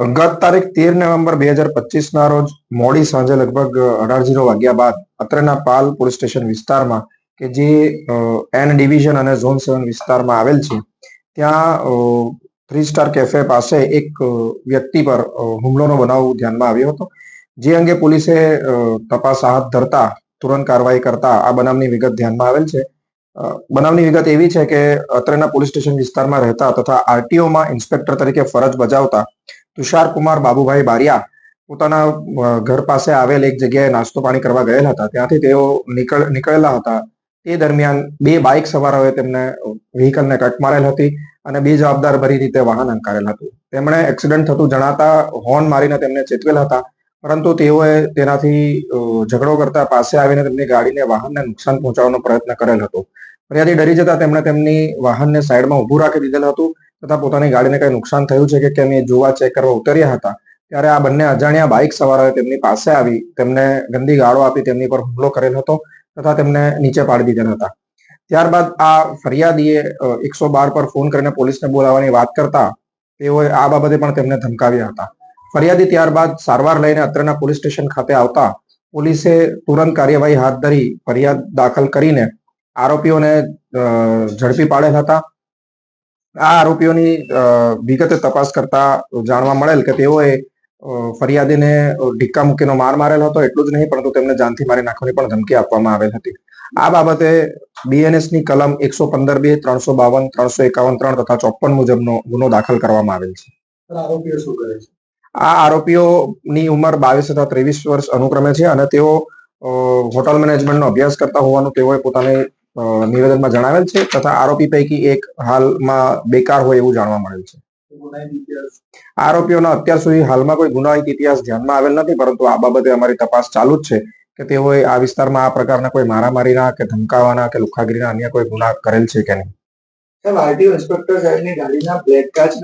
ગત તારીખ તેર નવેમ્બર બે હજાર પચીસના રોજ મોડી સાંજે લગભગ અઢાર જીરો વાગ્યા બાદ અત્રેના પાલ પોલીસ સ્ટેશન વિસ્તારમાં કે જે એન ડિવિઝન અને ઝોન સેવન વિસ્તારમાં આવેલ છે, ત્યાં થ્રી સ્ટાર કેફે પાસે એક વ્યક્તિ પર હુમલોનો બનાવ ધ્યાનમાં આવ્યો હતો, જે અંગે પોલીસે તપાસ હાથ ધરતા તુરંત કાર્યવાહી કરતા આ બનાવની વિગત ધ્યાનમાં આવેલ છે. બનાવની વિગત એવી છે કે અત્રેના પોલીસ સ્ટેશન વિસ્તારમાં રહેતા તથા આરટીઓમાં ઇન્સ્પેક્ટર તરીકે ફરજ બજાવતા તુષાર કુમાર બાબુભાઈ બારિયા પોતાના ઘર પાસે આવેલ એક જગ્યાએ નાસ્તો પાણી કરવા ગયેલા હતા. ત્યાંથી તેઓ નીકળ, નીકળેલા હતા. તે દરમિયાન બે બાઇક સવારોએ તેમને વ્હીકલને કટ મારેલ હતી અને બે જવાબદાર ભરી રીતે વાહન અંકારેલ હતું. તેમણે એક્સિડન્ટ થતું જણાતા હોર્ન મારીને તેમને ચેતવેલ હતા. પરંતુ તેઓએ તેનાથી ઝઘડો કરતા પાસે આવીને તેમની ગાડીને વાહનને નુકસાન પહોંચાડવાનો પ્રયત્ન કરેલ હતો. ફરિયાદી ડરી જતા તેમણે તેમની વાહનને સાઈડમાં ઊભું રાખી દીધેલ હતું તથા પોતાની ગાડીને કઈ નુકસાન થયું છે કે કેમ એ જોવા ચેક કરવા ઉતર્યા હતા. ત્યારે આ બંને અજાણ્યા બાઇક સવારોએ તેમની પાસે આવી, તેમને ગંદી ગાળો આપી તેમની પર હુમલો કરેલ હતો તથા તેમને નીચે પાડી દીધેલ હતા. ત્યારબાદ આ ફરિયાદીએ એકસો બાર પર ફોન કરીને પોલીસને બોલાવવાની વાત કરતા તેઓએ આ બાબતે પણ તેમને ધમકાવ્યા હતા. ફરિયાદી ત્યારબાદ સારવાર લઈને અત્રેના પોલીસ સ્ટેશન ખાતે આવતા પોલીસે તુરંત કાર્યવાહી હાથ ધરી ફરિયાદ દાખલ કરીને આરોપીઓને ઝડપી પાડેલ હતા. આ આરોપીઓની વિગતે તપાસ કરતા જાણવા મળેલ કે તેઓએ ફરિયાદીને ઢીક્કા મૂકીનો માર મારેલ હતો, એટલું જ નહીં, પરંતુ તેમને જાનથી મારી નાખવાની પણ ધમકી આપવામાં આવેલ હતી. આ બાબતે બીએનએસની કલમ એકસો પંદર બે, ત્રણસો બાવન, ત્રણસો એકાવન, ત્રણ તથા ચોપન મુજબનો ગુનો દાખલ કરવામાં આવેલ છે. આરોપીઓ શું કરે છે? આ આરોપીઓની ઉંમર બાવીસ તથા ત્રેવીસ વર્ષ અનુક્રમે છે અને તેઓ હોટલ મેનેજમેન્ટનો અભ્યાસ કરતા હોવાનું તેઓએ પોતાની નિવેદનમાં જણાવેલ છે તથા આરોપી પૈકી એક હાલમાં બેકાર હોય એવું જાણવા મળેલ છે. આરોપીઓના અત્યાર સુધી હાલમાં કોઈ ગુનાહિત ઇતિહાસ ધ્યાનમાં આવેલ નથી, પરંતુ આ બાબતે અમારી તપાસ ચાલુ જ છે કે તેઓએ આ વિસ્તારમાં આ પ્રકારના કોઈ મારામારીના કે ધમકાવાના કે લુખાગીરીના અન્ય કોઈ ગુના કરેલ છે કે નહીં. સાહેબ આરટીઓ ઇન્સ્પેક્ટર સાહેબની ગાડીના બ્લેક કાચના